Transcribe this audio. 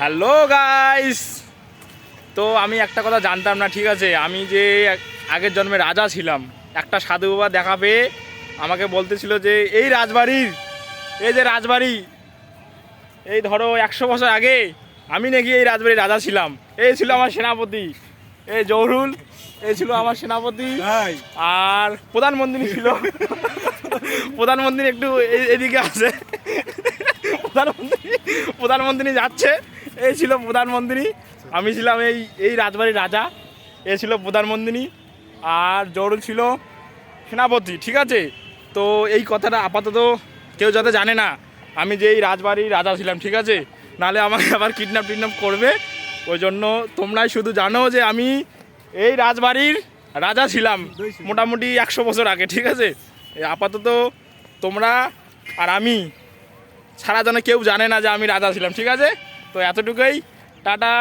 Hello guys তো আমি একটা কথা জানতাম না ঠিক আছে? আমি যে আগের জন্মে রাজা ছিলাম একটা সাধু বাবা দেখা পেয়ে আমাকে বলতেছিল যে এই রাজবাড়ির এই যে রাজবাড়ি এই ধরো একশো বছর আগে আমি নাকি এই রাজবাড়ির রাজা ছিলাম। এই ছিল আমার সেনাপতি এই জহরুল এই ছিল আমার সেনাপতি আর প্রধানমন্ত্রী ছিল। প্রধানমন্ত্রী একটু এদিকে আছে প্রধানমন্ত্রী প্রধানমন্ত্রী যাচ্ছে। এই ছিল প্রধানমন্ত্রী আমি ছিলাম এই এই রাজবাড়ির রাজা। এ ছিল প্রধানমন্ত্রী আর জরুল ছিল সেনাপতি, ঠিক আছে? তো এই কথাটা আপাতত কেউ যাতে জানে না, আমি যে এই রাজবাড়ির রাজা ছিলাম, ঠিক আছে? নাহলে আমাকে আবার কিডন্যাপ টিডন্যাপ করবে। ওই জন্য তোমরাই শুধু জানো যে আমি এই রাজবাড়ির রাজা ছিলাম, মোটামুটি একশো বছর আগে, ঠিক আছে? আপাতত তোমরা আর আমি সারা জানে কেউ জানে না যে আমি রাজা ছিলাম, ঠিক আছে? তো এতটুকুই টাটা।